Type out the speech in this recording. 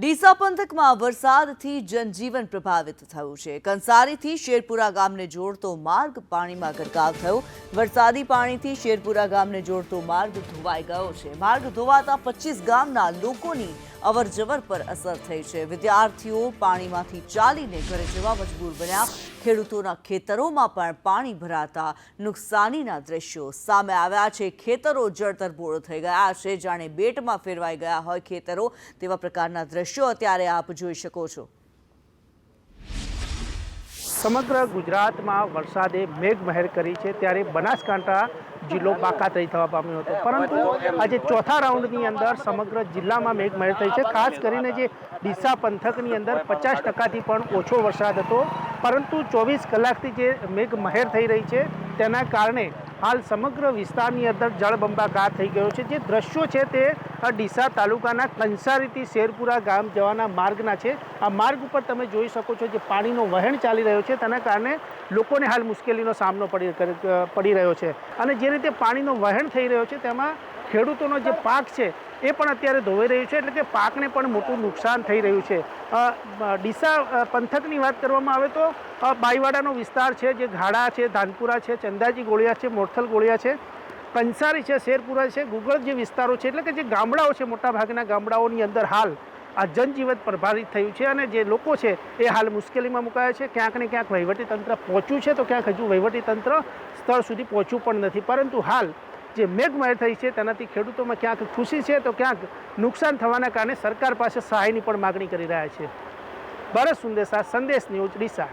ડીસા પંથકમાં વરસાદથી જનજીવન પ્રભાવિત થયું છે. કંસારીથી શેરપુરા ગામને જોડતો માર્ગ પાણીમાં ગરકાવ થયો. વરસાદી પાણીથી શેરપુરા ગામને જોડતો માર્ગ ધોવાઈ ગયો છે. માર્ગ ધોવાતા પચીસ ગામના લોકોની અવરજવર પર અસર થઈ છે. વિદ્યાર્થીઓ પાણીમાંથી ચાલીને ઘરે જવા મજબૂર બન્યા. ખેડૂતોના ખેતરોમાં પણ પાણી ભરાતા નુકસાનીના દ્રશ્યો સામે આવ્યા છે. ખેતરો જળતરબોળ થઈ ગયા છે. જાણે બેટમાં ફેરવાઈ ગયા હોય ખેતરો તેવા પ્રકારના દ્રશ્યો અત્યારે આપ જોઈ શકો છો. સમગ્ર ગુજરાતમાં વરસાદે મેઘમહેર કરી છે ત્યારે બનાસકાંઠા જિલ્લો બાકાત રહી થવા પામ્યો હતો. પરંતુ આજે ચોથા રાઉન્ડની અંદર સમગ્ર જિલ્લામાં મેઘમહેર થઈ છે. ખાસ કરીને જે ડીસા પંથકની અંદર પચાસ ટકાથી પણ ઓછો વરસાદ હતો. પરંતુ ચોવીસ કલાકથી જે મેઘમહેર થઈ રહી છે, તેના કારણે હાલ સમગ્ર વિસ્તારની અંદર જળબંબાકાર થઈ ગયો છે. જે દ્રશ્યો છે તે ડીસા તાલુકાના કંસારીથી શેરપુરા ગામ જવાના માર્ગના છે. આ માર્ગ ઉપર તમે જોઈ શકો છો જે પાણીનો વહેણ ચાલી રહ્યો છે, તેના કારણે લોકોને હાલ મુશ્કેલીનો સામનો પડી પડી રહ્યો છે. અને જે રીતે પાણીનો વહેણ થઈ રહ્યો છે, તેમાં ખેડૂતોનો જે પાક છે, એ પણ અત્યારે ધોવાઈ રહ્યું છે, એટલે કે પાકને પણ મોટું નુકસાન થઈ રહ્યું છે. ડીસા પંથકની વાત કરવામાં આવે તો બાઈવાડાનો વિસ્તાર છે, જે ઘાડા છે, ધાનપુરા છે, ચંદાજી ગોળિયા છે, મોરથલ ગોળિયા છે. કંસારી છે, શેરપુરા છે ગુગળ જે વિસ્તારો છે, એટલે કે જે ગામડાઓ છે, મોટાભાગના ગામડાઓની અંદર હાલ આ જનજીવન પ્રભાવિત થયું છે અને જે લોકો છે એ હાલ મુશ્કેલીમાં મુકાયા છે. ક્યાંક ને ક્યાંક વહીવટીતંત્ર પહોંચ્યું છે, તો ક્યાંક હજુ વહીવટીતંત્ર સ્થળ સુધી પહોંચ્યું પણ નથી. પરંતુ હાલ જે મેઘમહેર થઈ છે, તેનાથી ખેડૂતોમાં ક્યાંક ખુશી છે, તો ક્યાંક નુકસાન થવાના કારણે સરકાર પાસે સહાયની પણ માગણી કરી રહ્યા છે. ભરત સુંદેસા સંદેશ ન્યૂઝ, ડીસા.